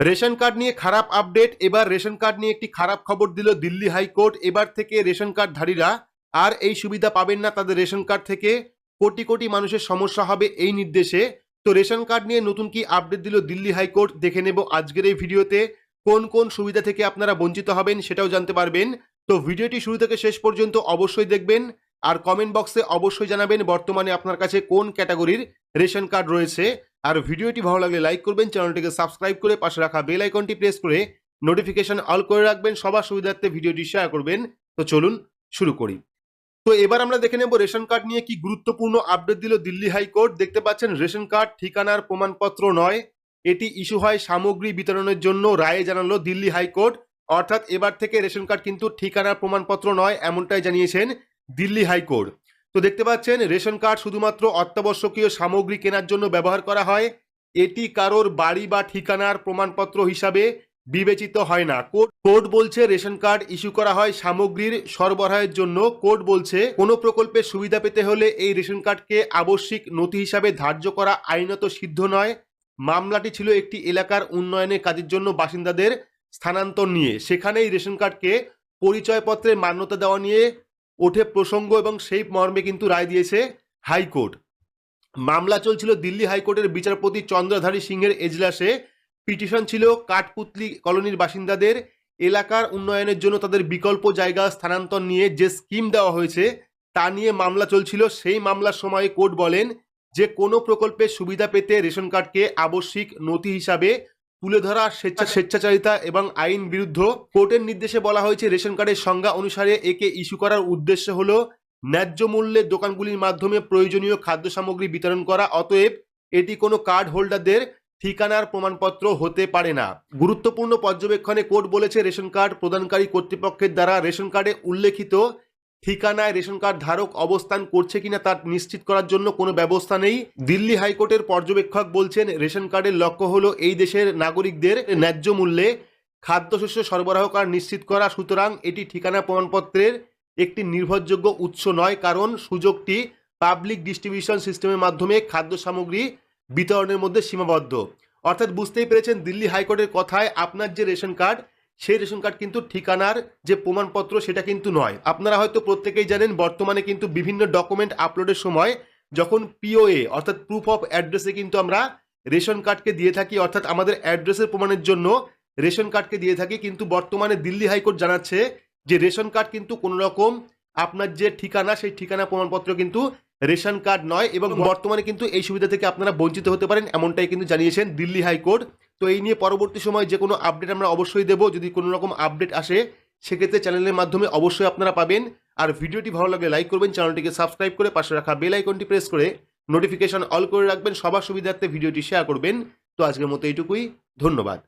Ration card নিয়ে খারাপ update, এবার রেশন কার্ড নিয়ে একটি খারাপ খবর দিল দিল্লি হাইকোর্ট। এবার থেকে রেশন কার্ডধারীরা আর এই সুবিধা পাবেন না তাদের রেশন কার্ড থেকে। কোটি কোটি মানুষের সমস্যা হবে এই নির্দেশে। তো রেশন কার্ড নিয়ে নতুন কি আপডেট দিল দিল্লি হাইকোর্ট? দেখে নেব আজকের এই ভিডিওতে। কোন কোন সুবিধা থেকে আপনারা বঞ্চিত হবেন সেটাও জানতে পারবেন। তো ভিডিওটি শুরু থেকে শেষ পর্যন্ত অবশ্যই দেখবেন। আর কমেন্ট বক্সে অবশ্যই জানাবেন বর্তমানে আপনার কাছে কোন ক্যাটাগরির রেশন কার্ড রয়েছে। আর ভিডিওটি ভালো লাগলে লাইক করবেন, চ্যানেলটিকে সাবস্ক্রাইব করে পাশে রাখা বেল আইকনটি প্রেস করে নোটিফিকেশন অল করে রাখবেন, সবার সুবিধার্থে ভিডিওটি শেয়ার করবেন। তো চলুন শুরু করি। তো এবার আমরা দেখে নেব রেশন কার্ড নিয়ে কি গুরুত্বপূর্ণ আপডেট দিল দিল্লি হাইকোর্ট। দেখতে পাচ্ছেন, রেশন কার্ড ঠিকানার প্রমাণপত্র নয়। এটি ইস্যু হয় সামগ্রী বিতরণের জন্য রায়ে জানালো দিল্লি হাইকোর্ট। অর্থাৎ এবার থেকে রেশন কার্ড কিন্তু ঠিকানার প্রমাণপত্র নয়, এমনটাই জানিয়েছেন দিল্লি হাইকোর্ট। তো দেখতে পাচ্ছেন, রেশন কার্ড শুধুমাত্র অত্যাবশ্যকীয় সামগ্রী কেনার জন্য ব্যবহার করা হয়। এটি কারোর বাড়ি বা ঠিকানার প্রমাণপত্র হিসাবে বিবেচিত হয় না। কোর্ট কোর্ট বলছে রেশন কার্ড ইস্যু করা হয় সামগ্রীর সরবরাহের জন্য। কোর্ট বলছে কোনো প্রকল্পের সুবিধা পেতে হলে এই রেশন কার্ডকে আবশ্যিক নথি হিসাবে ধার্য করা আইনত সিদ্ধ নয়। মামলাটি ছিল একটি এলাকার উন্নয়নের কাজের জন্য বাসিন্দাদের স্থানান্তর নিয়ে। সেখানেই রেশন কার্ডকে পরিচয়পত্রের মান্যতা দেওয়া নিয়ে ওঠে প্রসঙ্গ এবং সেই মর্মে কিন্তু রায় দিয়েছে হাইকোর্ট। মামলা চলছিল দিল্লি হাইকোর্টের বিচারপতি চন্দ্রধারী সিংহের এজলাসে। পিটিশন ছিল কাঠপুতলি কলোনির বাসিন্দাদের। এলাকার উন্নয়নের জন্য তাদের বিকল্প জায়গা স্থানান্তর নিয়ে যে স্কিম দেওয়া হয়েছে, তা নিয়ে মামলা চলছিল। সেই মামলার সময়ে কোর্ট বলেন যে কোনো প্রকল্পের সুবিধা পেতে রেশন কার্ডকে আবশ্যিক নথি হিসাবে তুলে ধরা স্বেচ্ছা স্বেচ্ছাচারিতা এবং আইন বিরুদ্ধ কোর্টের নির্দেশে বলা হয়েছে রেশন কার্ডের সংজ্ঞা অনুসারে একে ইস্যু করার উদ্দেশ্য হল ন্যায্য মূল্যে দোকানগুলির মাধ্যমে প্রয়োজনীয় খাদ্য সামগ্রী বিতরণ করা, অতএব এটি কোনো কার্ড হোল্ডারদের ঠিকানার প্রমাণপত্র হতে পারে না। গুরুত্বপূর্ণ পর্যবেক্ষণে কোর্ট বলেছে রেশন কার্ড প্রদানকারী কর্তৃপক্ষের দ্বারা রেশন কার্ডে উল্লেখিত ঠিকানায় রেশন কার্ড ধারক অবস্থান করছে কিনা তা নিশ্চিত করার জন্য কোনো ব্যবস্থা নেই। দিল্লি হাইকোর্টের পর্যবেক্ষক বলছেন, রেশন কার্ডের লক্ষ্য হলো এই দেশের নাগরিকদের ন্যায্য মূল্যে খাদ্যশস্য সরবরাহ করা নিশ্চিত করা। সুতরাং এটি ঠিকানা প্রমাণপত্রের একটি নির্ভরযোগ্য উৎস নয়, কারণ সুযোগটি পাবলিক ডিস্ট্রিবিউশন সিস্টেমের মাধ্যমে খাদ্য সামগ্রী বিতরণের মধ্যে সীমাবদ্ধ। অর্থাৎ বুঝতেই পেরেছেন, দিল্লি হাইকোর্টের কথায় আপনার যে রেশন কার্ড সেই রেশন কার্ড কিন্তু ঠিকানার যে প্রমাণপত্র সেটা কিন্তু নয়। আপনারা হয়তো প্রত্যেকেই জানেন বর্তমানে কিন্তু বিভিন্ন ডকুমেন্ট আপলোডের সময় যখন পিওএ অর্থাৎ প্রুফ অফ অ্যাড্রেসে কিন্তু আমরা রেশন কার্ডকে দিয়ে থাকি অর্থাৎ আমাদের অ্যাড্রেসের প্রমাণের জন্য রেশন কার্ডকে দিয়ে থাকি কিন্তু বর্তমানে দিল্লি হাইকোর্ট জানাচ্ছে যে রেশন কার্ড কিন্তু কোনো রকম আপনার যে ঠিকানা সেই ঠিকানা প্রমাণপত্র কিন্তু রেশন কার্ড নয় এবং বর্তমানে কিন্তু এই সুবিধা থেকে আপনারা বঞ্চিত হতে পারেন এমনটাই কিন্তু জানিয়েছেন দিল্লি হাইকোর্ট। তো এই নিয়ে পরবর্তী সময় যে কোনো আপডেট আমরা অবশ্যই দেবো। যদি কোনো রকম আপডেট আসে, সেক্ষেত্রে চ্যানেলের মাধ্যমে অবশ্যই আপনারা পাবেন। আর ভিডিওটি ভালো লাগলে লাইক করবেন চ্যানেলটিকে সাবস্ক্রাইব করে পাশে রাখা বেল আইকনটি প্রেস করে নোটিফিকেশন অল করে রাখবেন। সবার সুবিধার্থে ভিডিওটি শেয়ার করবেন। তো আজকের মতো এইটুকুই। ধন্যবাদ।